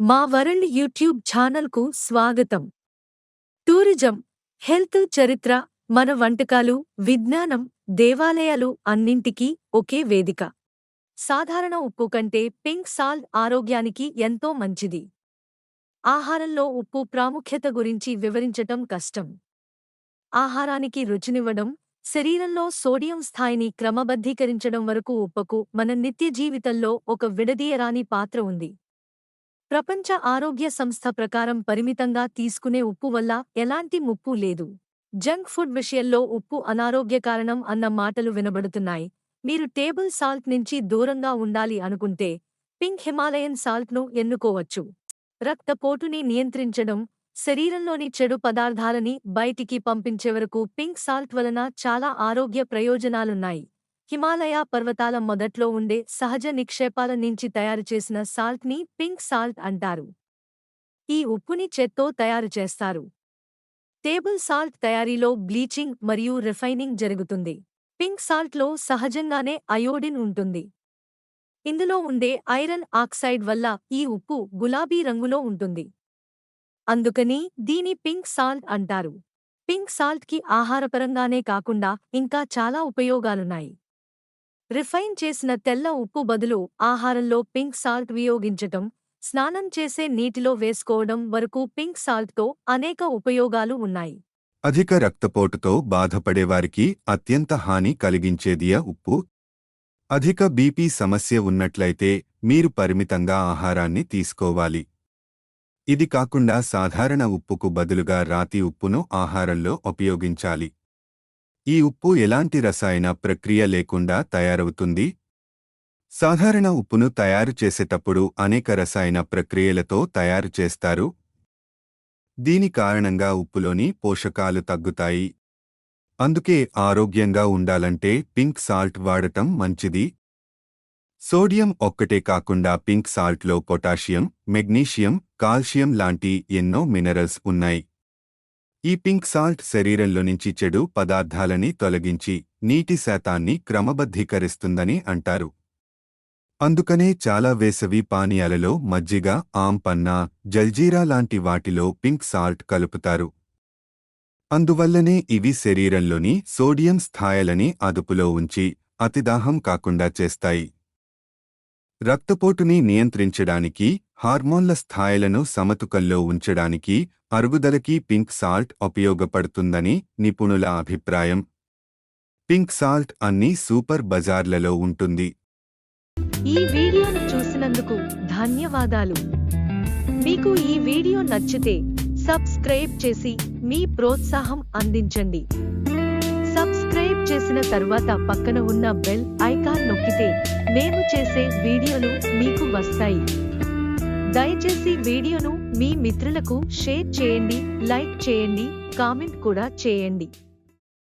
మా world YouTube ఛానల్కు స్వాగతం. టూరిజం హెల్త్ చరిత్ర మన వంటకాలు విజ్ఞానం దేవాలయాలు అన్నింటికీ ఒకే వేదిక. సాధారణ ఉప్పు కంటే పింక్ సాల్ట్ ఆరోగ్యానికి ఎంతో మంచిది. ఆహారంలో ఉప్పు ప్రాముఖ్యత గురించి వివరించటం కష్టం. ఆహారానికి రుచినివ్వడం శరీరంలో సోడియం స్థాయిని క్రమబద్ధీకరించడం వరకు ఉప్పకు మన నిత్య జీవితంలో ఒక విడదీయరాని పాత్ర ఉంది. ప్రపంచ ఆరోగ్య సంస్థ ప్రకారం పరిమితంగా తీసుకునే ఉప్పు వల్ల ఎలాంటి ముప్పు లేదు. జంక్ ఫుడ్ విషయంలో ఉప్పు అనారోగ్య కారణం అన్న మాటలు వినబడుతున్నాయి. మీరు టేబుల్ సాల్ట్ నుంచి దూరంగా ఉండాలి అనుకుంటే పింక్ హిమాలయన్ సాల్ట్ను ఎన్నుకోవచ్చు. రక్తపోటుని నియంత్రించడం శరీరంలోని చెడు పదార్థాలని బయటికి పంపించే వరకు పింక్ సాల్ట్ వలన చాలా ఆరోగ్య ప్రయోజనాలున్నాయి. హిమాలయ పర్వతాల మొదట్లో ఉండే సహజ నిక్షేపాల నుంచి తయారు చేసిన సాల్ట్ని పింక్ సాల్ట్ అంటారు. ఈ ఉప్పుని చెత్తో తయారు చేస్తారు. టేబుల్ సాల్ట్ తయారీలో బ్లీచింగ్ మరియు రిఫైనింగ్ జరుగుతుంది. పింక్ సాల్ట్లో సహజంగానే అయోడిన్ ఉంటుంది. ఇందులో ఉండే ఐరన్ ఆక్సైడ్ వల్ల ఈ ఉప్పు గులాబీ రంగులో ఉంటుంది. అందుకని దీని పింక్ సాల్ట్ అంటారు. పింక్ సాల్ట్కి ఆహారపరంగానే కాకుండా ఇంకా చాలా ఉపయోగాలున్నాయి. రిఫైన్ చేసిన తెల్ల ఉప్పు బదులు ఆహారంలో పింక్ సాల్ట్ వియోగించటం స్నానం చేసే నీటిలో వేసుకోవడం వరకు పింక్ సాల్ట్తో అనేక ఉపయోగాలు ఉన్నాయి. అధిక రక్తపోటుతో బాధపడేవారికి అత్యంత హాని కలిగించేదియ ఉప్పు. అధిక బీపీ సమస్య ఉన్నట్లయితే మీరు పరిమితంగా ఆహారాన్ని తీసుకోవాలి. ఇది కాకుండా సాధారణ ఉప్పుకు బదులుగా రాతి ఉప్పును ఆహారంలో ఉపయోగించాలి. ఈ ఉప్పు ఎలాంటి రసాయన ప్రక్రియ లేకుండా తయారవుతుంది? సాధారణ ఉప్పును తయారు చేసేటప్పుడు అనేక రసాయన ప్రక్రియలతో తయారు చేస్తారు. దీని కారణంగా ఉప్పులోని పోషకాలు తగ్గుతాయి. అందుకే ఆరోగ్యంగా ఉండాలంటే పింక్ సాల్ట్ వాడటం మంచిది. సోడియం ఒక్కటే కాకుండా పింక్ సాల్ట్లో పొటాషియం మెగ్నీషియం కాల్షియం లాంటి ఎన్నో మినరల్స్ ఉన్నాయి. ఈ పింక్ సాల్ట్ శరీరంలో నుంచి చెడు పదార్థాలని తొలగించి నీటి శాతాన్ని క్రమబద్ధీకరిస్తుందని అంటారు. అందుకనే చాలా వేసవి పానీయాలలో మజ్జిగ ఆంపన్నా జల్జీరా లాంటి వాటిలో పింక్ సాల్ట్ కలుపుతారు. అందువల్లనే ఇవి శరీరంలోని సోడియం స్థాయిలని అదుపులో ఉంచి అతిదాహం కాకుండా చేస్తాయి. రక్తపోటుని నియంత్రించడానికి హార్మోన్ల స్థాయిలను సమతుకల్లో ఉంచడానికి అరుగుదలకి పింక్ సాల్ట్ ఉపయోగపడుతుందని నిపుణుల అభిప్రాయం. పింక్ సాల్ట్ అన్ని సూపర్ బజార్లలో ఉంటుంది. ఈ వీడియోను చూసినందుకు ధన్యవాదాలు. మీకు ఈ వీడియో నచ్చితే సబ్స్క్రైబ్ చేసి మీ ప్రోత్సాహం అందించండి. సబ్స్క్రైబ్ చేసిన తర్వాత పక్కన ఉన్న బెల్ ఐకాన్ నొక్కితే మేము చేసే వీడియోలు మీకు వస్తాయి. దయచేసి వీడియోను మీ మిత్రులకు షేర్ చేయండి లైక్ చేయండి కామెంట్ కూడా చేయండి.